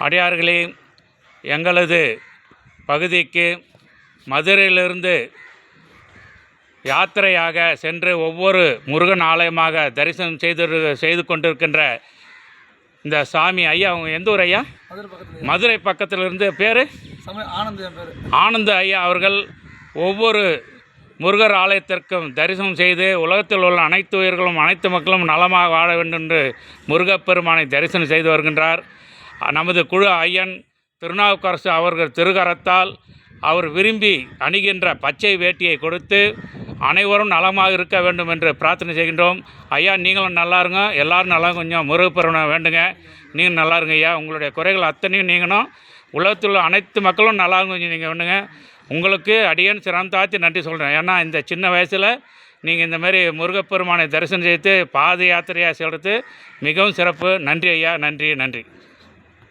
அடியார்களே எங்களது பகுதிக்கு மதுரையிலிருந்து யாத்திரையாக சென்று ஒவ்வொரு முருகன் ஆலயமாக தரிசனம் செய்து செய்து கொண்டிருக்கின்ற இந்த சாமி ஐயா அவங்க எந்த ஊர் ஐயா? மதுரை பக்கத்தில் இருந்து பேர். ஆனந்த ஐயா அவர்கள் ஒவ்வொரு முருகர் ஆலயத்திற்கும் தரிசனம் செய்து உலகத்தில் உள்ள அனைத்து உயிர்களும் அனைத்து மக்களும் நலமாக வாழ வேண்டும் என்று முருகப்பெருமானை தரிசனம் செய்து வருகின்றார். நமது குழு ஐயன் திருநாவுக்கரசு அவர்கள் திருகரத்தால் அவர் விரும்பி அணிகின்ற பச்சை வேட்டியை கொடுத்து அனைவரும் நலமாக இருக்க வேண்டும் என்று பிரார்த்தனை செய்கின்றோம். ஐயா நீங்களும் நல்லா இருங்க. எல்லாரும் நல்லா கொஞ்சம் முருகப்பெருமனை வேண்டுங்க. நீங்கள் நல்லா இருங்க ஐயா. உங்களுடைய குறைகள் அத்தனையும் நீங்களும் உலகத்தில் உள்ள அனைத்து மக்களும் நல்லா கொஞ்சம் நீங்கள் வேண்டுங்க. உங்களுக்கு அடியேன் சிரம் தாத்தி நன்றி சொல்கிறேன் ஏன்னா இந்த சின்ன வயசில் நீங்கள் இந்தமாரி முருகப்பெருமானை தரிசனம் செய்து பாத யாத்திரையாக செல்வது மிகவும் சிறப்பு. நன்றி ஐயா. நன்றி. நன்றி.